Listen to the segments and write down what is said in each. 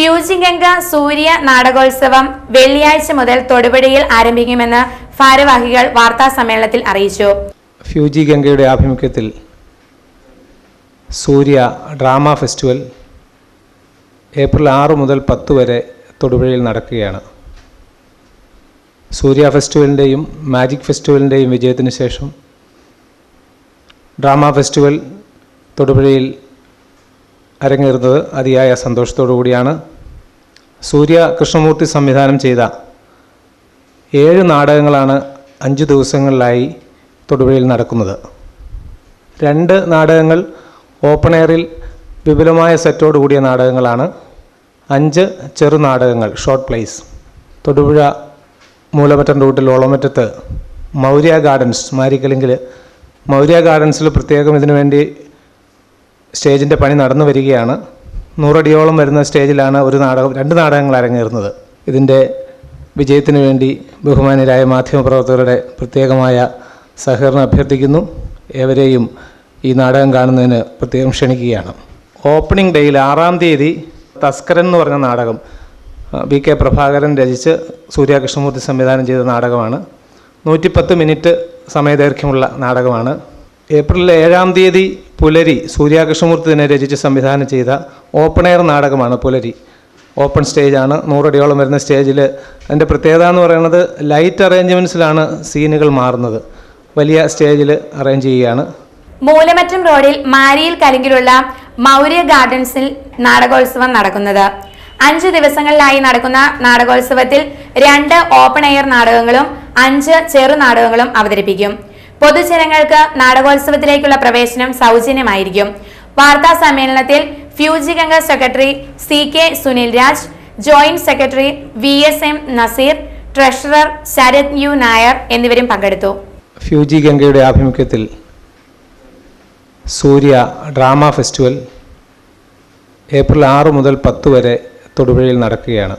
Fuji Ganga സൂര്യ നാടകോത്സവം വെള്ളിയാഴ്ച മുതൽ തൊടുപുഴയിൽ ആരംഭിക്കുമെന്ന് ഭാരവാഹികൾ വാർത്താ സമ്മേളനത്തിൽ അറിയിച്ചു. ഫ്യൂജി ഗംഗയുടെ ആഭിമുഖ്യത്തിൽ സൂര്യ ഡ്രാമ ഫെസ്റ്റിവൽ ഏപ്രിൽ ആറ് മുതൽ പത്ത് വരെ തൊടുപുഴയിൽ നടക്കുകയാണ്. സൂര്യ ഫെസ്റ്റിവലിന്റെയും മാജിക് ഫെസ്റ്റിവലിന്റെയും വിജയത്തിന് ശേഷം ഡ്രാമ ഫെസ്റ്റിവൽ തൊടുപുഴയിൽ അരങ്ങേറുന്നത് അതിയായ സന്തോഷത്തോടു കൂടിയാണ് സൂര്യ കൃഷ്ണമൂർത്തി സംവിധാനം ചെയ്ത ഏഴ് നാടകങ്ങളാണ് അഞ്ച് ദിവസങ്ങളിലായി തൊടുപുഴയിൽ നടക്കുന്നത്. രണ്ട് നാടകങ്ങൾ ഓപ്പൺ എയറിൽ വിപുലമായ സെറ്റോട് കൂടിയ നാടകങ്ങളാണ്. അഞ്ച് ചെറു നാടകങ്ങൾ ഷോർട്ട് പ്ലേസ് തൊടുപുഴ മൂലമറ്റം റൂട്ടിൽ ഓളമറ്റത്ത് മൗര്യ ഗാർഡൻസ് മാരിക്കലെങ്കിൽ മൗര്യ ഗാർഡൻസിൽ പ്രത്യേകം ഇതിനു വേണ്ടി സ്റ്റേജിന്റെ പണി നടന്നു വരികയാണ്. നൂറടിയോളം വരുന്ന സ്റ്റേജിലാണ് ഒരു നാടകം രണ്ട് നാടകങ്ങൾ അരങ്ങേറുന്നത്. ഇതിന്റെ വിജയത്തിന് വേണ്ടി ബഹുമാന്യരായ മാധ്യമപ്രവർത്തകരുടെ പ്രത്യേകമായ സഹകരണം അഭ്യർത്ഥിക്കുന്നു. ഏവരെയും ഈ നാടകം കാണുന്നതിന് പ്രത്യേകം ക്ഷണിക്കുകയാണ്. ഓപ്പണിംഗ് ഡേയിൽ ആറാം തീയതി തസ്കരൻ എന്ന് പറഞ്ഞ നാടകം വി കെ പ്രഭാകരൻ രചിച്ച് സൂര്യകൃഷ്ണമൂർത്തി സംവിധാനം ചെയ്ത നാടകമാണ്. നൂറ്റിപ്പത്ത് മിനിറ്റ് സമയദൈർഘ്യമുള്ള നാടകമാണ്. ഏപ്രിൽ ഏഴാം തീയതി പുലരി സൂര്യാകൃഷ്ണമൂർത്തി തന്നെ രചിച്ച് സംവിധാനം ചെയ്ത ഓപ്പൺ എയർ നാടകമാണ് പുലരി. ഓപ്പൺ സ്റ്റേജാണ്. നൂറടിയോളം വരുന്ന സ്റ്റേജിൽ അതിന്റെ പ്രത്യേകത എന്ന് പറയുന്നത് ലൈറ്റ് അറേഞ്ച്മെന്റ്സിലാണ് സീനുകൾ മാറുന്നത്. വലിയ സ്റ്റേജിൽ അറേഞ്ച് ചെയ്യുകയാണ്. മൂലമറ്റം റോഡിൽ മാരിയിൽ കലിങ്കിലുള്ള മൗര്യ ഗാർഡൻസിൽ നാടകോത്സവം നടക്കുന്നത്. അഞ്ച് ദിവസങ്ങളിലായി നടക്കുന്ന നാടകോത്സവത്തിൽ രണ്ട് ഓപ്പൺ എയർ നാടകങ്ങളും അഞ്ച് ചെറു നാടകങ്ങളും അവതരിപ്പിക്കും. പൊതുജനങ്ങൾക്ക് നാടകോത്സവത്തിലേക്കുള്ള പ്രവേശനം സൗജന്യമായിരിക്കും. വാർത്താ സമ്മേളനത്തിൽ Fuji Ganga secretary C K Sunil Raj joint secretary V S M Nazeer treasurer Sarath U Nair എന്നിവരും പങ്കെടുത്തു. ഫ്യൂജി ഗംഗയുടെ ആഭിമുഖ്യത്തിൽ സൂര്യ ഡ്രാമ ഫെസ്റ്റിവൽ ഏപ്രിൽ ആറ് മുതൽ പത്ത് വരെ തൊടുപുഴയിൽ നടക്കുകയാണ്.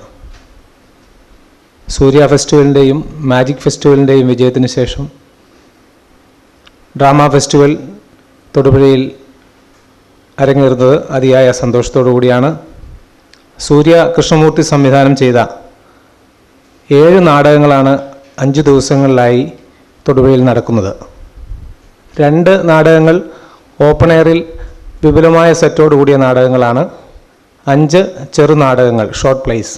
സൂര്യ ഫെസ്റ്റിവലിന്റെയും മാജിക് ഫെസ്റ്റിവലിന്റെയും വിജയത്തിന് ശേഷം ഡ്രാമ ഫെസ്റ്റിവൽ തൊടുപുഴയിൽ അരങ്ങേറുന്നത് അതിയായ സന്തോഷത്തോടു കൂടിയാണ്. സൂര്യ കൃഷ്ണമൂർത്തി സംവിധാനം ചെയ്ത ഏഴ് നാടകങ്ങളാണ് അഞ്ച് ദിവസങ്ങളിലായി തൊടുപുഴയിൽ നടക്കുന്നത്. രണ്ട് നാടകങ്ങൾ ഓപ്പൺ എയറിൽ വിപുലമായ സെറ്റോട് കൂടിയ നാടകങ്ങളാണ്. അഞ്ച് ചെറു നാടകങ്ങൾ ഷോർട്ട് പ്ലേസ്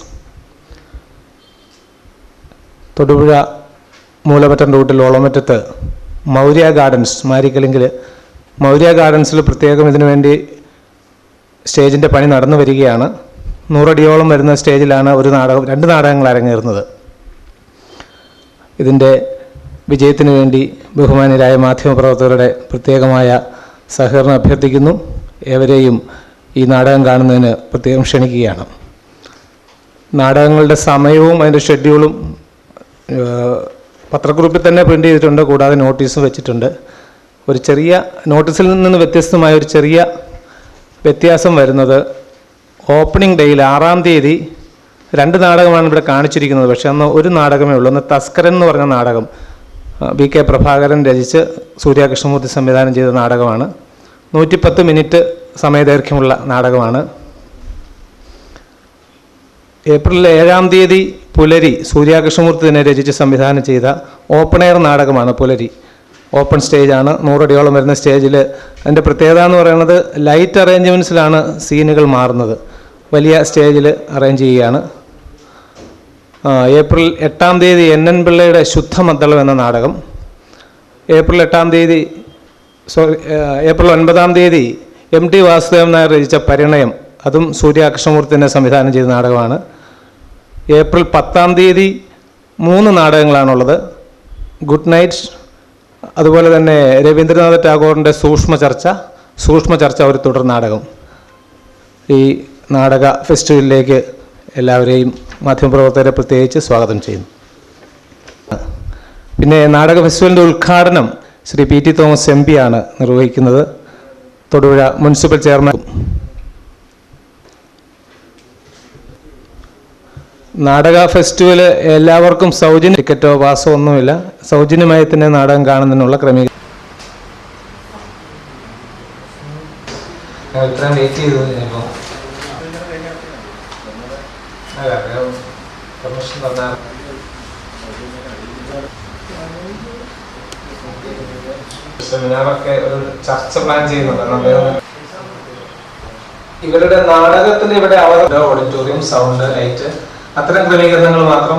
തൊടുപുഴ മൂലമറ്റം റൂട്ടിൽ ഓളമറ്റത്ത് മൗര്യ ഗാർഡൻസ് മാരിക്കലെങ്കിൽ മൗര്യ ഗാർഡൻസിൽ പ്രത്യേകം ഇതിനു വേണ്ടി സ്റ്റേജിന്റെ പണി നടന്നു വരികയാണ്. നൂറടിയോളം വരുന്ന സ്റ്റേജിലാണ് ഒരു നാടകം രണ്ട് നാടകങ്ങൾ അരങ്ങേറുന്നത്. ഇതിന്റെ വിജയത്തിന് വേണ്ടി ബഹുമാനരായ മാധ്യമപ്രവർത്തകരുടെ പ്രത്യേകമായ സഹകരണം അഭ്യർത്ഥിക്കുന്നു. ഏവരെയും ഈ നാടകം കാണുന്നതിന് പ്രത്യേകം ക്ഷണിക്കുകയാണ്. നാടകങ്ങളുടെ സമയവും അതിന്റെ ഷെഡ്യൂളും പത്രക്കുറിപ്പിൽ തന്നെ പ്രിന്റ് ചെയ്തിട്ടുണ്ട് കൂടാതെ നോട്ടീസും വെച്ചിട്ടുണ്ട്. ഒരു ചെറിയ നോട്ടീസിൽ നിന്ന് വ്യത്യസ്തമായ ഒരു ചെറിയ വ്യത്യാസം വരുന്നത് ഓപ്പണിംഗ് ഡേയിൽ ആറാം തീയതി രണ്ട് നാടകമാണ് ഇവിടെ കാണിച്ചിരിക്കുന്നത്. പക്ഷേ അന്ന് ഒരു നാടകമേ ഉള്ളൂ. ഒന്ന് തസ്കരൻ എന്ന് പറഞ്ഞ നാടകം വി കെ പ്രഭാകരൻ രചിച്ച് സൂര്യകൃഷ്ണമൂർത്തി സംവിധാനം ചെയ്ത നാടകമാണ്. നൂറ്റിപ്പത്ത് മിനിറ്റ് സമയദൈർഘ്യമുള്ള നാടകമാണ്. ഏപ്രിൽ ഏഴാം തീയതി പുലരി സൂര്യാകൃഷ്ണമൂർത്തി തന്നെ രചിച്ച് സംവിധാനം ചെയ്ത ഓപ്പൺ എയർ നാടകമാണ് പുലരി. ഓപ്പൺ സ്റ്റേജാണ്. നൂറടിയോളം വരുന്ന സ്റ്റേജിൽ അതിന്റെ പ്രത്യേകത എന്ന് പറയുന്നത് ലൈറ്റ് അറേഞ്ച്മെന്റ്സിലാണ് സീനുകൾ മാറുന്നത്. വലിയ സ്റ്റേജിൽ അറേഞ്ച് ചെയ്യുകയാണ്. ഏപ്രിൽ എട്ടാം തീയതി എൻ എൻ പിള്ളയുടെ ശുദ്ധമദ്ദളം എന്ന നാടകം. ഏപ്രിൽ എട്ടാം തീയതി സോറി ഏപ്രിൽ ഒൻപതാം തീയതി എം ടി വാസുദേവൻ നായർ രചിച്ച പരിണയം. അതും സൂര്യ സംവിധാനം ചെയ്ത നാടകമാണ്. ഏപ്രിൽ പത്താം തീയതി മൂന്ന് നാടകങ്ങളാണുള്ളത്. ഗുഡ് നൈറ്റ്സ് അതുപോലെ തന്നെ രവീന്ദ്രനാഥ ടാഗോറിന്റെ സൂക്ഷ്മ ചർച്ച. സൂക്ഷ്മ ചർച്ച ഒരു തുടർ നാടകം. ഈ നാടക ഫെസ്റ്റിവലിലേക്ക് എല്ലാവരെയും മാധ്യമപ്രവർത്തകരെ പ്രത്യേകിച്ച് സ്വാഗതം ചെയ്യുന്നു. പിന്നെ നാടക ഫെസ്റ്റിവലിന്റെ ഉദ്ഘാടനം Shri P T Thomas M പിയാണ് നിർവഹിക്കുന്നത്. തൊടുപുഴ മുനിസിപ്പൽ ചെയർമാൻ നാടക ഫെസ്റ്റിവൽ എല്ലാവർക്കും സൗജന്യ ടിക്കറ്റോ പാസോ ഒന്നുമില്ല. സൗജന്യമായി തന്നെ നാടകം കാണുന്നതിനുള്ള ക്രമീകരണം ഇത്രയും വെയിറ്റ് ചെയ്തു കഴിഞ്ഞപ്പോൾ പെർമിഷൻ തന്നാൽ സെമിനാറൊക്കെ ഒരു ചർച്ച പ്ലാൻ ചെയ്യുന്നുണ്ട്. ഇവരുടെ നാടകത്തിന് ഇവിടെ അവരുടെ ഓഡിറ്റോറിയം സൗണ്ട് ലൈറ്റ് അത്തരം ക്രമീകരണങ്ങൾ മാത്രം